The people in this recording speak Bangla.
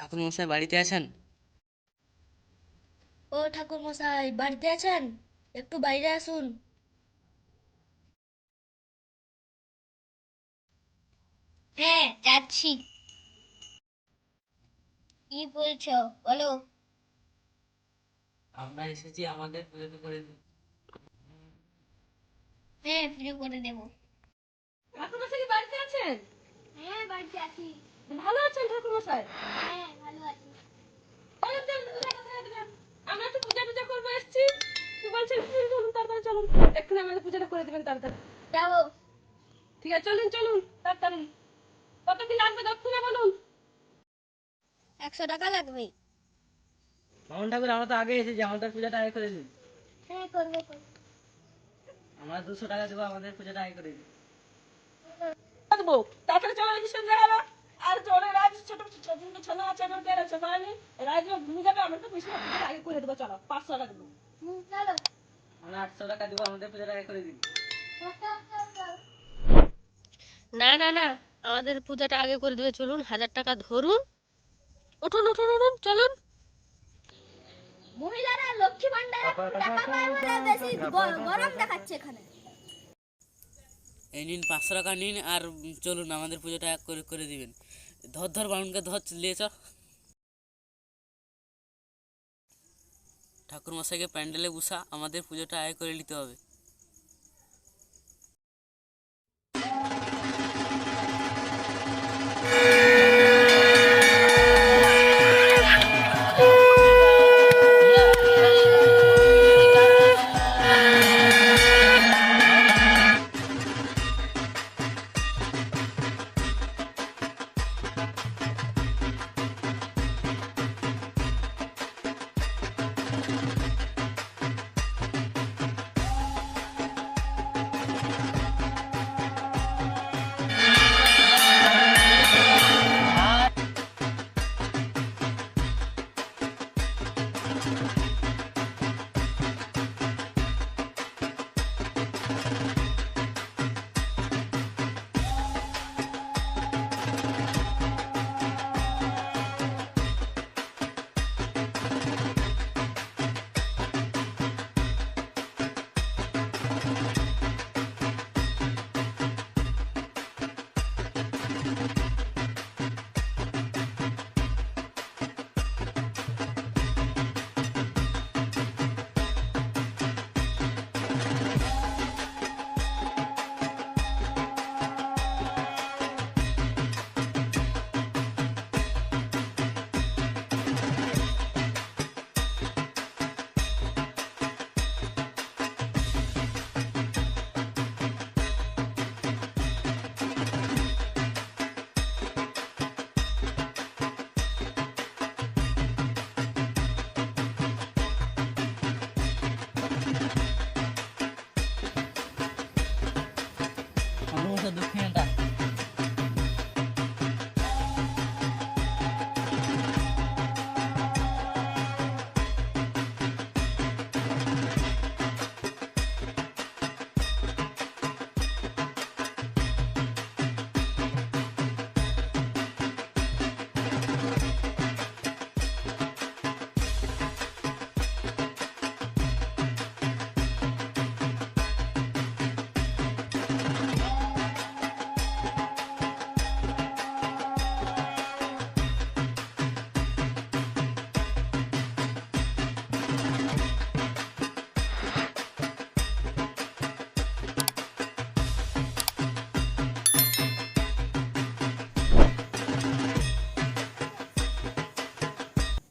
ঠাকুর মশাই বাড়িতে আছেন? ও ঠাকুর মশাই বাড়িতে আছেন? একটু বাইরে আসুন। হ্যাঁ যাচ্ছি। কি বলছো? বলো। আমরা এসেছি আমাদের পুজোটা করে দিন হ্যাঁ ফ্রি করে দেবো। ঠাকুর কি বাড়িতে আছেন? হ্যাঁ বাড়িতে আছি। ভালো আছেন ঠাকুর মশাই হ্যাঁ ভালো আছি। আমরা একটু পূজা টুজা করব এসছি। কি বলছেন? চলুন তাড়াতাড়ি চলুন। এক্ষুনি আমাদের পূজাটা করে দেবেন তাড়াতাড়ি। যাব ঠিক আছে চলুন চলুন তাড়াতাড়ি। কত কি লাগবে দক্ষিণা বলুন। একশো টাকা লাগবে। মামন ঠাকুর আমরা তো আগে এসেছি আমাদের পূজাটা আগে করে দিন। হ্যাঁ করব। আমরা দুশো টাকা দেবো আমাদের পূজাটা আগে করে দিন। দেবো তাড়াতাড়ি চলো দেখি সন্ধ্যা গেল আর চলে রাজ ছোট ছোট ছোট ছোট আছে আমার পেয়ে আছে মানে রাজ ভূমি যাবে আমরা তো বেশি আগে করে দেবো চলো পাঁচশো টাকা দেবো। চলো। আমরা আটশো টাকা দেবো আমাদের পূজাটা আগে করে দিন না না না আমাদের পূজাটা আগে করে দেবে চলুন হাজার টাকা ধরুন। উঠুন উঠুন উঠুন চলুন। মহিলারা লক্ষ্মী ভান্ডারে টাকা পায় বলে বেশি গরম দেখাচ্ছে এখানে। এই নিন, পাঁচশো টাকা নিন আর চলুন, আমাদের পুজোটা করে করে দিবেন। ধর ধর বাউনকে ধর লিয়ে চ। ঠাকুর মশাইকে প্যান্ডেলে বসা, আমাদের পুজোটা আয় করে নিতে হবে।